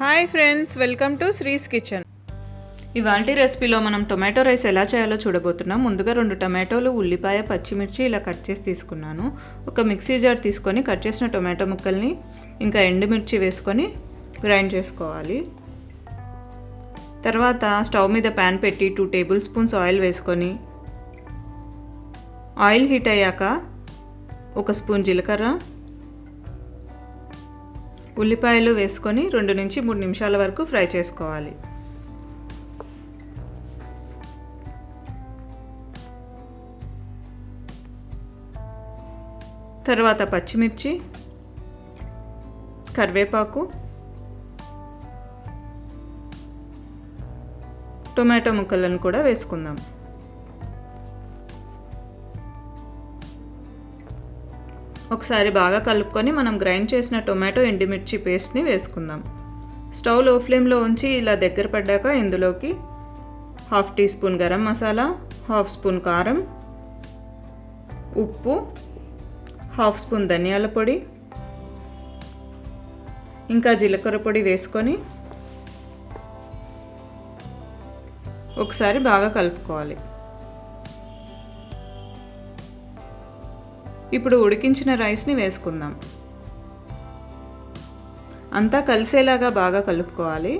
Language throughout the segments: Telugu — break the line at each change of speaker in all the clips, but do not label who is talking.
Hi friends welcome to Sree's kitchen. ఇవాల్టి రెసిపీలో మనం టొమాటో రైస్ ఎలా చేయాలో చూడబోతున్నాం. ముందుగా రెండు టమాటోలు ఉల్లిపాయ పచ్చిమిర్చి ఇలా కట్ చేసి తీసుకున్నాను. ఒక మిక్సీ జార్ తీసుకొని కట్ చేసిన టొమాటో ముక్కల్ని ఇంకా ఎండుమిర్చి వేసుకొని గ్రైండ్ చేసుకోవాలి. తర్వాత స్టవ్ మీద ప్యాన్ పెట్టి టూ టేబుల్ స్పూన్స్ ఆయిల్ వేసుకొని ఆయిల్ హీట్ అయ్యాక ఒక స్పూన్ జీలకర్ర ఉల్లిపాయలు వేసుకొని రెండు నుంచి మూడు నిమిషాల వరకు ఫ్రై చేసుకోవాలి. తర్వాత పచ్చిమిర్చి కరివేపాకు టొమాటో ముక్కలను కూడా వేసుకుందాం. ఒకసారి బాగా కలుపుకొని మనం గ్రైండ్ చేసిన టొమాటో ఎండుమిర్చి పేస్ట్ని వేసుకుందాం. స్టవ్లో ఫ్లేమ్లో ఉంచి ఇలా దగ్గర పడ్డాక ఇందులోకి half teaspoon garam masala half spoon కారం ఉప్పు హాఫ్ స్పూన్ ధనియాల పొడి ఇంకా జీలకర్ర పొడి వేసుకొని ఒకసారి బాగా కలుపుకోవాలి. ఇప్పుడు ఉడికించిన రైస్ని వేసుకుందాం. అంతా కలిసేలాగా బాగా కలుపుకోవాలి.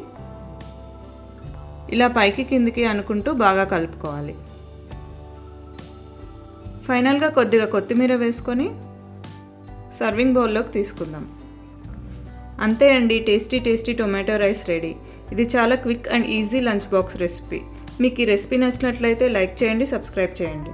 ఇలా పైకి కిందికి అనుకుంటూ బాగా కలుపుకోవాలి. ఫైనల్గా కొద్దిగా కొత్తిమీర వేసుకొని సర్వింగ్ బౌల్లోకి తీసుకుందాం. అంతే అండి tasty tasty tomato rice ready. ఇది చాలా quick and easy lunch box recipe. మీకు ఈ రెసిపీ నచ్చినట్లయితే లైక్ చేయండి సబ్స్క్రైబ్ చేయండి.